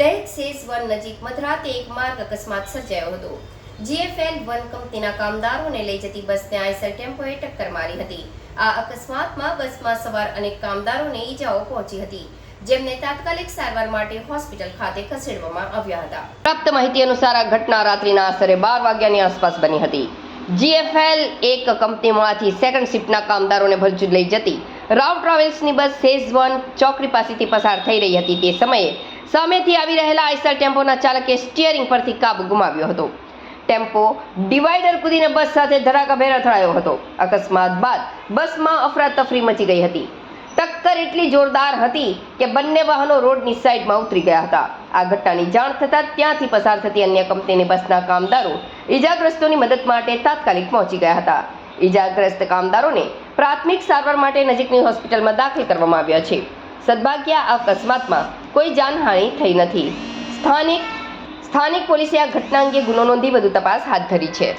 દહેજ says one નજીક મધરાતે એક માર્ગ અકસ્માત સર્જાયો હતો. જીએફએલ વન કંપનીના કામદારોને લઈ જતી બસને આઈસર ટેમ્પોએ ટક્કર મારી હતી. આ અકસ્માતમાં બસમાં સવાર અનેક કામદારોને ઈજાઓ પહોંચી હતી, જેમને તાત્કાલિક સારવાર માટે હોસ્પિટલ ખાતે ખસેડવામાં આવ્યા હતા. પ્રાપ્ત માહિતી અનુસાર આ ઘટના રાત્રિના આશરે બાર વાગ્યાની આસપાસ બની હતી. જીએફએલ એક કંપનીમાંથી સેકન્ડ શિફ્ટના કામદારોને ભરૂચ લઈ જતી. રાવ ટ્રાવેલ્સની બસ સેઝ વન ચોકડી પાસેથી પસાર થઈ રહી હતી. તે સમયે સામેથી આવી રહેલા આઈસર ટેમ્પોના ચાલકે સ્ટિયરિંગ પરથી કાબુ ગુમાવ્યો હતો. ટેમ્પો ડિવાઈડર કૂદીને બસ સાથે ધડાકાભેર અથડાયો હતો. અકસ્માત બાદ બસમાં અફરાતફરી મચી ગઈ હતી. ટક્કર એટલી જોરદાર હતી કે બંને વાહનો રોડની સાઈડમાં ઉતરી ગયા હતા. આ ઘટનાની જાણ થતાં ત્યાંથી પસાર થતી અન્ય કંપનીની બસના કામદારો ઈજાગ્રસ્તોની મદદ માટે તાત્કાલિક પહોંચી ગયા હતા. ઈજાગ્રસ્ત કામદારોને પ્રાથમિક સારવાર માટે નજીકની હોસ્પિટલમાં દાખલ કરવામાં આવ્યા છે. સદભાગ્ય આ અકસ્માતમાં કોઈ જાનહાનિ થઈ નથી. સ્થાનિક સ્થાનિક પોલીસે આ ઘટના અંગે ગુનો નોંધી વધુ તપાસ હાથ ધરી છે.